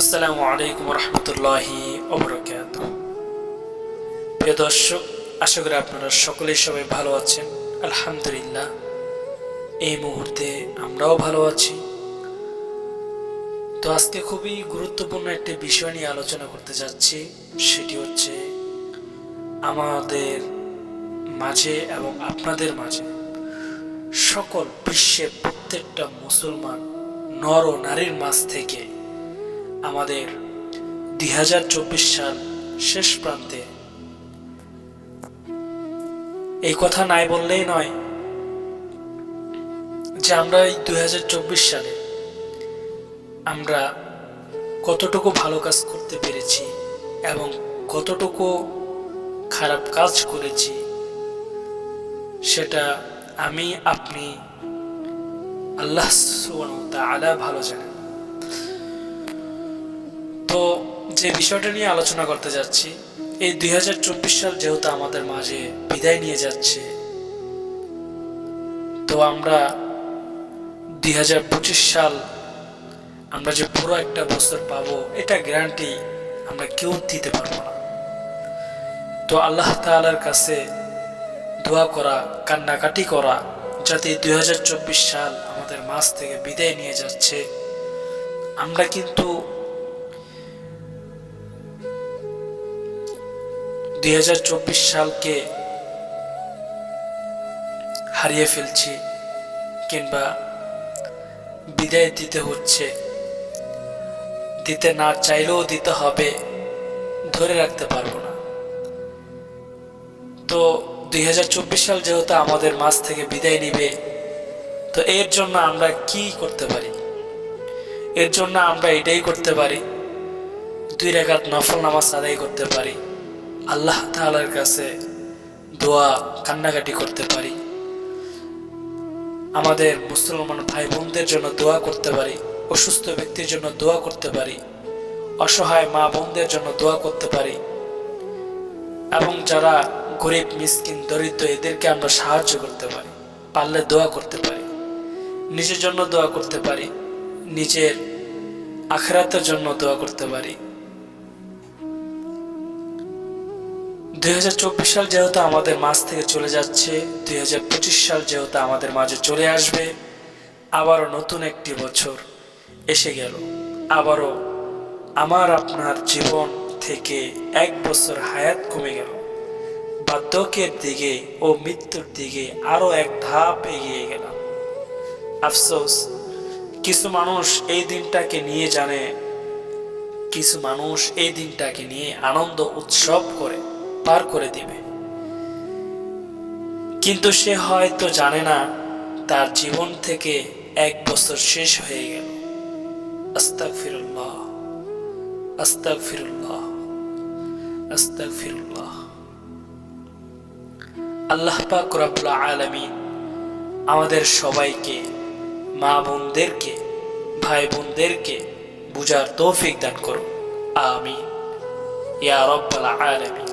আসসালামু আলাইকুম রহমতুল্লাহি ওবরাকাত। প্রিয় দর্শক, আশা করি আপনারা সকলেই সবাই ভালো আছেন। আলহামদুলিল্লাহ, এই মুহূর্তে আমরাও ভালো আছি। তো আজকে খুবই গুরুত্বপূর্ণ একটি বিষয় নিয়ে আলোচনা করতে যাচ্ছি। সেটি হচ্ছে আমাদের মাঝে এবং আপনাদের মাঝে সকল বিশ্বের প্রত্যেকটা মুসলমান নর ও নারীর মাঝ থেকে আমাদের দুই হাজার চব্বিশ সাল শেষ প্রান্তে। এই কথা নাই বললেই নয় যে আমরা এই দুই হাজার চব্বিশ সালে আমরা কতটুকু ভালো কাজ করতে পেরেছি এবং কতটুকু খারাপ কাজ করেছি সেটা আমি, আপনি, আল্লাহ আলা ভালো জানেন। যে বিষয়টা নিয়ে আলোচনা করতে যাচ্ছি, এই দুই হাজার চব্বিশ সাল যেহেতু আমাদের মাঝে বিদায় নিয়ে যাচ্ছে, তো আমরা দুই হাজার পঁচিশ সাল আমরা যে পুরো একটা বছর পাবো, এটা গ্যারান্টি আমরা কেউ দিতে পারব না। তো আল্লাহ তালার কাছে দোয়া করা, কান্নাকাটি করা, যাতে দুই হাজার চব্বিশ সাল আমাদের মাছ থেকে বিদায় নিয়ে যাচ্ছে। আমরা কিন্তু দুই হাজার চব্বিশ সালকে হারিয়ে ফেলছি কিংবা বিদায় দিতে হচ্ছে। দিতে না চাইলেও দিতে হবে, ধরে রাখতে পারব না। তো দুই হাজার চব্বিশ সাল যেহেতু আমাদের মাছ থেকে বিদায় নিবে, তো এর জন্য আমরা কি করতে পারি? এর জন্য আমরা এটাই করতে পারি, দুই রেখাত নফল নামাজ আদায় করতে পারি। আল্লাহ তালার কাছে দোয়া কান্নাকাটি করতে পারি। আমাদের মুসলমান ভাই বোনদের জন্য দোয়া করতে পারি, অসুস্থ ব্যক্তির জন্য দোয়া করতে পারি, অসহায় মা বোনদের জন্য দোয়া করতে পারি এবং যারা গরিব, মিসকিন, দরিদ্র, এদেরকে আমরা সাহায্য করতে পারি, পারলে দোয়া করতে পারি, নিজের জন্য দোয়া করতে পারি, নিজের আখরাতের জন্য দোয়া করতে পারি। দুই হাজার চব্বিশ সাল যেহেতু আমাদের মাঝ থেকে চলে যাচ্ছে, দুই হাজার পঁচিশ সাল যেহেতু আমাদের মাঝে চলে আসবে, আবারও নতুন একটি বছর এসে গেল। আবারও আমার আপনার জীবন থেকে এক বছর হায়াত কমে গেল। বার্ধক্যের দিকে ও মৃত্যুর দিকে আরও এক ধাপ এগিয়ে গেলাম। আফসোস, কিছু মানুষ এই দিনটাকে নিয়ে জানে, কিছু মানুষ এই দিনটাকে নিয়ে আনন্দ উৎসব করে। পার করে দিবে। কিন্তু সে হয়তো জানে না, তার জীবন থেকে এক বছর শেষ হয়ে গেল। আস্তাক ফিরুল্লাহ আস্তাক ফিরুল্লাহ আস্তাক ফিরুল্লাহ আল্লাহ পাক রব্বুল আলামিন আমাদের সবাইকে, মা বোনদেরকে, ভাই বোনদেরকে বুঝার তৌফিক দান করুন। আমিন। ইয়া রব্বাল আলামিন।